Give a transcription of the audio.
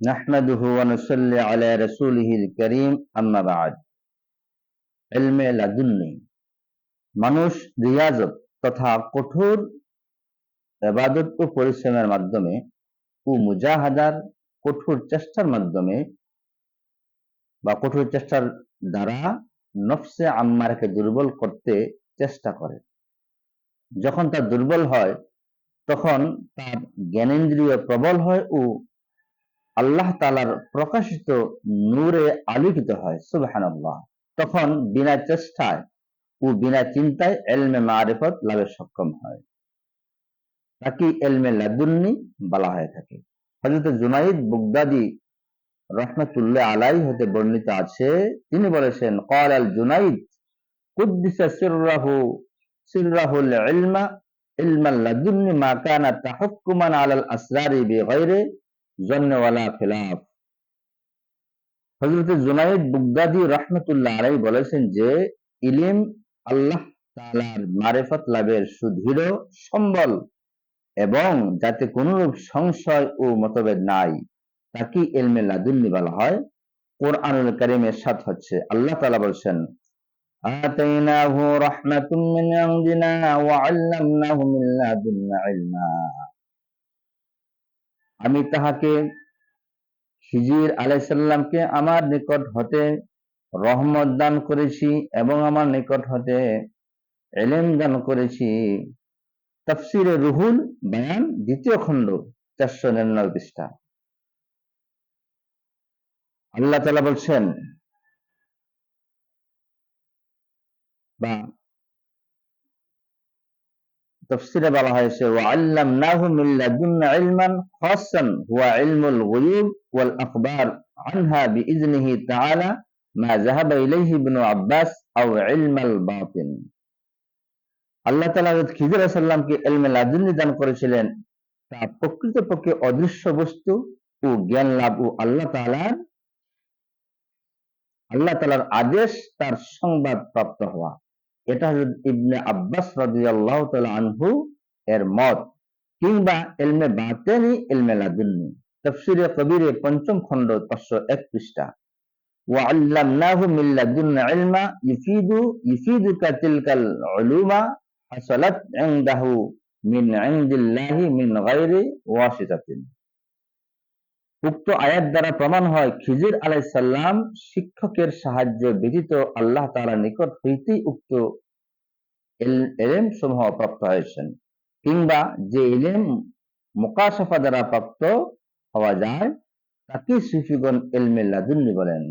نحمده ونصلي على رسوله الكريم أما بعد এলমে লাদুন্নি মানুষ রিয়াজত তথা কঠোর এবাদত ও পরিশ্রমের মাধ্যমে ও মুজাহাদার কঠোর চেষ্টার মাধ্যমে বা কঠোর চেষ্টার দ্বারা নফসে আম্মারকে দুর্বল করতে চেষ্টা করে যখন তার দুর্বল হয় তখন তার জ্ঞানেন্দ্রিয় প্রবল হয় ও আল্লাহ তালার প্রকাশিত নূরে আলোকিত হয় সুবাহান তখন বিনা চেষ্টায় ও বিনা চিন্তায় এলমে মারেফত লাভের সক্ষম হয়। তাকে এলমে লাদুন্নি বলা হয়ে থাকে। হজরত জুনাইদ বুগদাদি রহমতুল্লাহ আলাই হতে বর্ণিত আছে, তিনি বলেছেন কল আল জুনাইদ, কুদ্দিসা সিররাহু, সিররাহুল ইলমা, ইলমাল লাদুন্নি মা কানা তাহাক্কুমান আলাল আসরারি বিগাইরি জন্নওয়ালা খেলাফ হজরত জুনাইদ বুগদাদি রহমতুল্লাহ আলাই বলেছেন যে ইলিম আল্লাহ তালার মারেফত লাভের সুদৃঢ় সম্বল এবং যাতে কোনরূপ সংশয় ও মতভেদ নাই তাকে এলমে লাদুল্লি বলা হয় কোরআনুল করিমের সাথ হচ্ছে আল্লাহ তালা বলছেন آتيناه رحمة من عندنا وعلمناه من لدنا علما আমি তাহাকে খিজির আলাইসাল্লামকে আমার নিকট হতে রহমত দান করেছি এবং আমার নিকট হতে এলেম দান করেছি। তফসিরে রুহুল বয়ান, দ্বিতীয় খণ্ড, চারশো নিরানব্বই পৃষ্ঠা। আল্লাহ তালা বলছেন, বা তফসিরে বলা হয়েছে আল্লাম নাহু ইলমান ইলমুল গুয়ুব ওয়াল আখবার আনহা তাআলা মা যাহাবা ইলাইহি ইবনু আব্বাস আও ইলমাল বাতিন. আল্লাহ তাআলা হযরত খিজির আলাইহিসসালামকে ইলমে দান করেছিলেন। তা প্রকৃতপক্ষে অদৃশ্য বস্তু ও জ্ঞান লাভ ও আল্লাহ তাআলার, আল্লাহ তালার আদেশ তার সংবাদ প্রাপ্ত হওয়া। এটা ইবনে আব্বাস রাদিয়াল্লাহু তাআলা আনহু এর মত কিংবা এলমে বাতেনি এলমে লাদুন্নি তাফসিরে কবিরে পঞ্চম খণ্ড পাঁচশো এক পৃষ্ঠা وعلمناه من لدن علما يفيد يفيدك تلك العلوم حصلت عنده من عند الله من غير واسطة উক্ত আয়াত দ্বারা প্রমাণ হয়, খিজির আলাইসাল্লাম শিক্ষকের সাহায্য ব্যতীত আল্লাহ তালা নিকট হইতেই উক্ত এলেম সমূহ প্রাপ্ত হয়েছেন। কিংবা যে এলেম মোকাশফা দ্বারা প্রাপ্ত হওয়া যায় তাকে সুফিগণ এলমে লাদুন্নি বলেন।